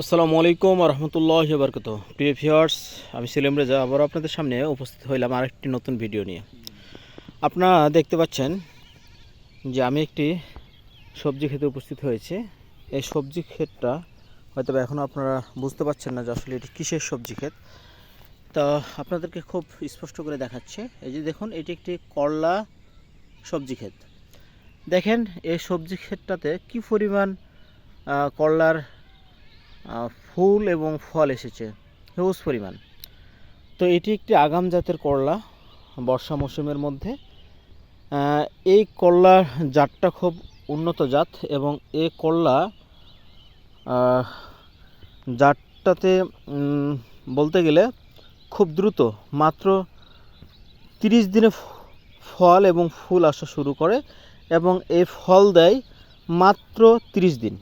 আসসালামু আলাইকুম রহমতুল্লাহ বরকত প্রিয় ভিউয়ার্স, আমি সেলিম রেজা আবার আপনাদের সামনে উপস্থিত হইলাম আরেকটি নতুন ভিডিও নিয়ে। আপনারা দেখতে পাচ্ছেন যে আমি একটি সবজি খেতে উপস্থিত হয়েছি। এই সবজি ক্ষেতটা হয়তো এখনও আপনারা বুঝতে পারছেন না যে আসলে এটি কিসের সবজি ক্ষেত। তো আপনাদেরকে খুব স্পষ্ট করে দেখাচ্ছে। এই যে দেখুন, এটি একটি করলা সবজি ক্ষেত। দেখেন, এই সবজি ক্ষেতটাতে কি পরিমাণ করলার ফুল এবং ফল এসেছে। হিউজ পরিমাণ। তো এটি একটি আগাম জাতের করলা বর্ষা মৌসুমের মধ্যে। এই করলার জাতটা খুব উন্নত জাত এবং এ করলা জাতটাতে বলতে গেলে খুব দ্রুত মাত্র তিরিশ দিনে ফল এবং ফুল আসা শুরু করে এবং এই ফল দেয় মাত্র তিরিশ দিন।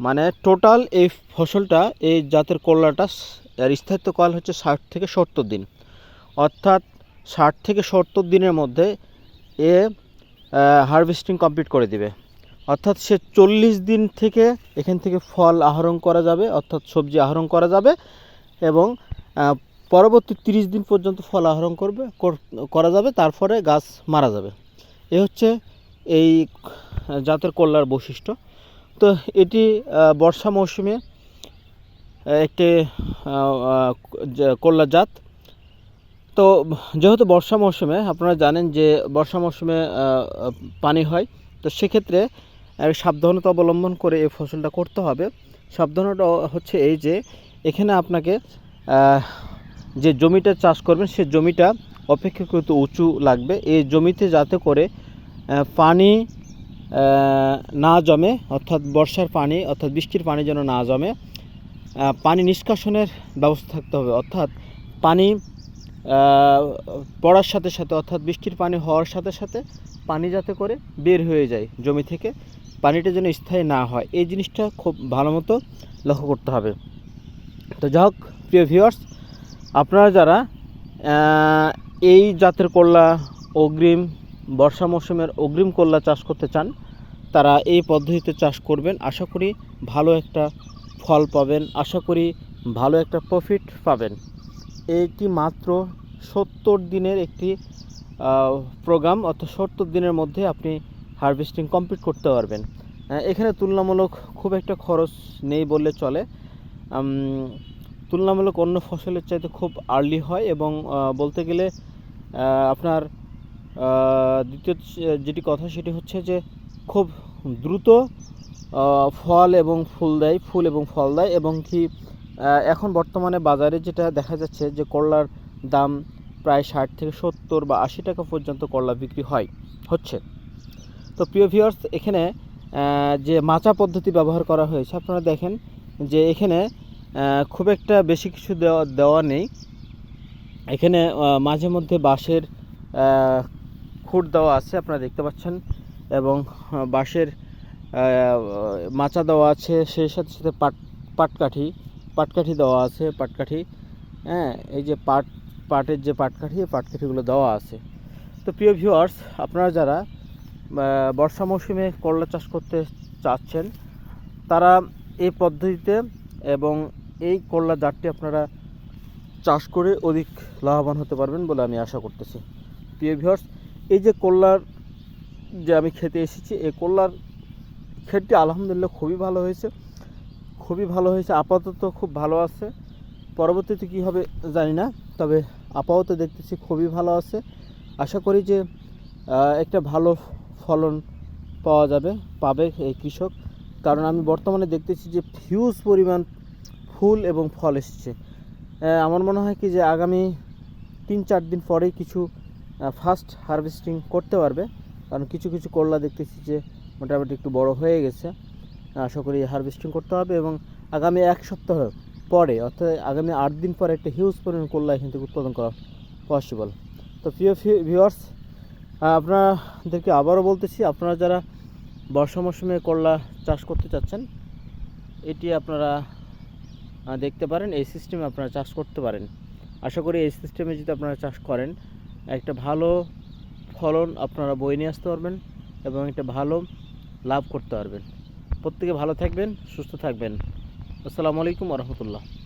মানে টোটাল এই ফসলটা, এই জাতের করলাটা এর স্থায়িত্বকাল হচ্ছে ষাট থেকে সত্তর দিন। অর্থাৎ ষাট থেকে সত্তর দিনের মধ্যে এ হারভেস্টিং কমপ্লিট করে দিবে। অর্থাৎ সে চল্লিশ দিন থেকে এখান থেকে ফল আহরণ করা যাবে, অর্থাৎ সবজি আহরণ করা যাবে এবং পরবর্তী তিরিশ দিন পর্যন্ত ফল আহরণ করবে কর- যাবে, তারপরে গাছ মারা যাবে। এ হচ্ছে এই জাতের করলার বৈশিষ্ট্য। তো এটি বর্ষা মৌসুমে একটি করলা জাত। তো যেহেতু বর্ষা মৌসুমে, আপনারা জানেন যে বর্ষা মৌসুমে পানি হয়, তো সেক্ষেত্রে সাবধানতা অবলম্বন করে এই ফসলটা করতে হবে। সাবধানতা হচ্ছে এই যে, এখানে আপনাকে যে জমিটা চাষ করবেন, সে জমিটা অপেক্ষাকৃত উঁচু লাগবে। এই জমিতে যাতে করে পানি না জমে, অর্থাৎ বর্ষার পানি, অর্থাৎ বৃষ্টির পানি যেন না জমে পানি নিষ্কাশনের ব্যবস্থা থাকতে হবে। অর্থাৎ পানি পড়ার সাথে সাথে, অর্থাৎ বৃষ্টির পানি হওয়ার সাথে সাথে পানি যাতে করে বের হয়ে যায় জমি থেকে, পানিটা যেন স্থায়ী না হয়। এই জিনিসটা খুব ভালো মতো লক্ষ্য করতে হবে। তো যাই হোক, প্রিয় ভিউয়ার্স আপনারা যারা এই জাতের করলা, অগ্রিম বর্ষা মৌসুমের অগ্রিম করলা চাষ করতে চান, তারা এই পদ্ধতিতে চাষ করবেন। আশা করি ভালো একটা ফল পাবেন। আশা করি ভালো একটা প্রফিট পাবেন। এটি মাত্র সত্তর দিনের একটি প্রোগ্রাম অর্থাৎ সত্তর দিনের মধ্যে আপনি হারভেস্টিং কমপ্লিট করতে পারবেন। এখানে তুলনামূলক খুব একটা খরচ নেই বললে চলে। তুলনামূলক অন্য ফসলের চাইতে খুব আর্লি হয় এবং বলতে গেলে আপনার দ্বিতীয় যেটি কথা সেটি হচ্ছে যে খুব দ্রুত ফল এবং ফুল দেয়, ফুল এবং ফল দেয় এবং কি এখন বর্তমানে বাজারে যেটা দেখা যাচ্ছে যে করলার দাম প্রায় ষাট থেকে সত্তর বা আশি টাকা পর্যন্ত করলা বিক্রি হয়, হচ্ছে। তো প্রিয় ভিউয়ার্স এখানে যে মাচা পদ্ধতি ব্যবহার করা হয়েছে, আপনারা দেখেন যে এখানে খুব একটা বেশি কিছু দেওয়া দেওয়া নেই। এখানে মাঝে মধ্যে বাঁশের খুঁট দেওয়া আছে, আপনারা দেখতে পাচ্ছেন। এবং বাঁশের মাচা দেওয়া আছে, সেই সাথে সাথে পাট, পাটকাঠি পাটকাঠি দেওয়া আছে, পাটকাঠি। হ্যাঁ এই যে পাট, পাটের যে পাটকাঠি পাটকাঠিগুলো দেওয়া আছে। তো প্রিয় ভিউয়ার্স আপনারা যারা বর্ষা মৌসুমে করলা চাষ করতে চাচ্ছেন, তারা এই পদ্ধতিতে এবং এই করলা জাতটি আপনারা চাষ করে অধিক লাভবান হতে পারবেন বলে আমি আশা করতেছি। প্রিয় ভিউয়ার্স এই যে কল্লার যে আমি খেতে এসেছি, এই করলার ক্ষেতটি আলহামদুলিল্লাহ খুবই ভালো হয়েছে। খুবই ভালো হয়েছে। আপাতত খুব ভালো আছে। পরবর্তীতে কী হবে জানি না, তবে আপাতত দেখতেছি খুবই ভালো আছে। আশা করি যে একটা ভালো ফলন পাওয়া যাবে, পাবে এই কৃষক। কারণ আমি বর্তমানে দেখতেছি যে হিউজ পরিমাণ ফুল এবং ফল এসেছে। আমার মনে হয় কি যে আগামী তিন চার দিন পরেই কিছু ফার্স্ট হারভেস্টিং করতে পারবে। কারণ কিছু কিছু করলা দেখতেছি যে মোটামুটি একটু বড় হয়ে গেছে। আশা করি হারভেস্টিং করতে হবে এবং আগামী এক সপ্তাহ পরে, অর্থাৎ আগামী আট দিন পরে একটা হিউজ পরিমাণ করলা এখান থেকে উৎপাদন করা পসিবল তো প্রিয় ভিউয়ার্স আপনাদেরকে আবারও বলতেছি, আপনারা যারা বর্ষা মৌসুমে করলা চাষ করতে চাচ্ছেন, এটি আপনারা দেখতে পারেন, এই সিস্টেমে আপনারা চাষ করতে পারেন। আশা করি এই সিস্টেমে যদি আপনারা চাষ করেন একটা ভালো ফলন আপনারা বই নিয়ে আসতে পারবেন এবং একটা ভালো লাভ করতে পারবেন। প্রত্যেকে ভালো থাকবেন, সুস্থ থাকবেন। আসসালামু আলাইকুম রহমতুল্লাহ।